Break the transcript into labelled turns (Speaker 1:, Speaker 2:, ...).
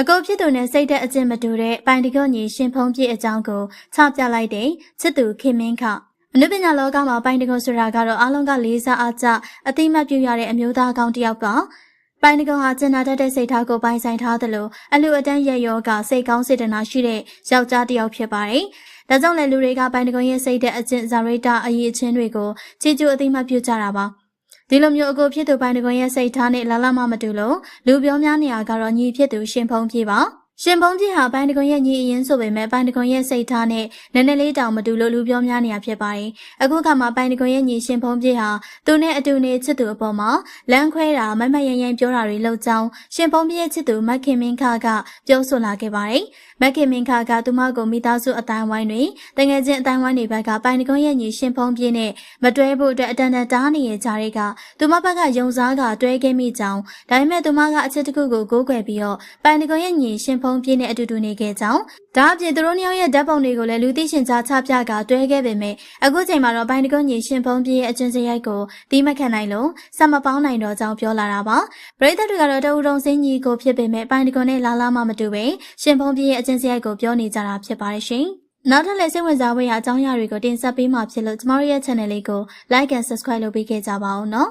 Speaker 1: အကိုဖြစ်သူနဲ့စိတ်သက်အကျင့်မတူတဲ့ပိုင်တကုတ်ညီရှင်ဖုံးပြည့်အကြောင်းကိုချပြလိုက်တဲ့ချစ်သူခင်မင်းခအနုပညာလောကမှာပိုင်တကုတ်ဆိုတာကတော့အားလုံးကလေးစားအားကျအတိမတ်ပြုရတဲ့အမျိုးသားကောင်းတစ်ယောက်ကပိုင်တကုတ်ဟာကျင်နာတတ်တဲ့စိတ်ထားကိုပိုင်ဆိုင်ထားသလိုအလူအတန်းရဲ့ယောကစိတ်ကောင်းစေတနာရှိတဲ့ယောက်ျားတစ်ယောက်ဖြစ်ပါတယ်။ဒါကြောင့်လည်းလူတွေကပိုင်တကုတ်ရဲ့စိတ်သက်အကျင့်ဇာရိတာအရေးအချင်းတွေကိုချီးကျူးအတိမတ်ပြုကြတာပါ။ ဒီလိုမျိုးအကိုဖြစ်သူပိုင်းတကွန်ရဲ့စိတ်ထားနဲ့လာလာမမတူလို့လူပြောများနေရကတော့ညီဖြစ်သူရှင်ဖုံးပြေပါ ရှင်ဖုံးပြေဟာပိုင်းတကွန်ရဲ့ညီအရင်ဆိုပေမဲ့ပိုင်းတကွန်ရဲ့စိတ်ထားနဲ့နည်းနည်းလေးတောင်မတူလို့လူပြောများနေရဖြစ်ပါတယ်အခုခါမှာပိုင်းတကွန်ရဲ့ညီရှင်ဖုံးပြေဟာသူနဲ့အတူနေချစ်သူအပေါ်မှာလမ်းခွဲတာမမတ်ရန်ရန်ပြောတာတွေလုပ်ကြောင်းရှင်ဖုံးပြေရဲ့ချစ်သူမက်ခင်မင်းခါကပြောဆိုလာခဲ့ပါတယ်မက်ခင်မင်းခါကသူမကိုမိသားစုအတိုင်းဝိုင်းတွေတငယ်ချင်းအတိုင်းဝိုင်းတွေဘက်ကပိုင်းတကွန်ရဲ့ညီရှင်ဖုံးပြေနဲ့မတွဲဖို့အတွက်အတန်တန်တားနေရကြတဲ့ကသူမဘက်ကယုံစားကတွဲခဲ့မိကြောင်းဒါပေမဲ့သူမကအချက်တစ်ခုကိုကိုးကွယ်ပြီးတော့ပိုင်တကွန်ရဲ့ညီရှင်ဖုံးပြည့်နဲ့အတူတူနေခဲ့ကြောင်းဒါအပြင်သူတို့နှစ်ယောက်ရဲ့ဓာတ်ပုံတွေကိုလည်းလူသိရှင်ကြားချပြကတွဲခဲ့ပေမဲ့အခုချိန်မှာတော့ပိုင်တကွန်ညီရှင်ဖုံးပြည့်ရဲ့အချင်းစရိုက်ကိုတီးမခံနိုင်လို့စမပေါင်းနိုင်တော့ကြောင်းပြောလာတာပါပရိသတ်တွေကတော့တအူတုံစင်းကြီးကိုဖြစ်ပေမဲ့ပိုင်တကွန်နဲ့လာလာမှမတူပဲရှင်ဖုံးပြည့်ရဲ့အချင်းစရိုက်ကိုပြောနေကြတာဖြစ်ပါတယ်ရှင်နောက်ထပ်လည်းစိတ်ဝင်စားဖွယ်ရာအကြောင်းအရာတွေကိုတင်ဆက်ပေးမှာဖြစ်လို့ကျမတို့ရဲ့ channel လေးကို like and subscribe လုပ်ပေးခဲ့ကြပါဦးနော်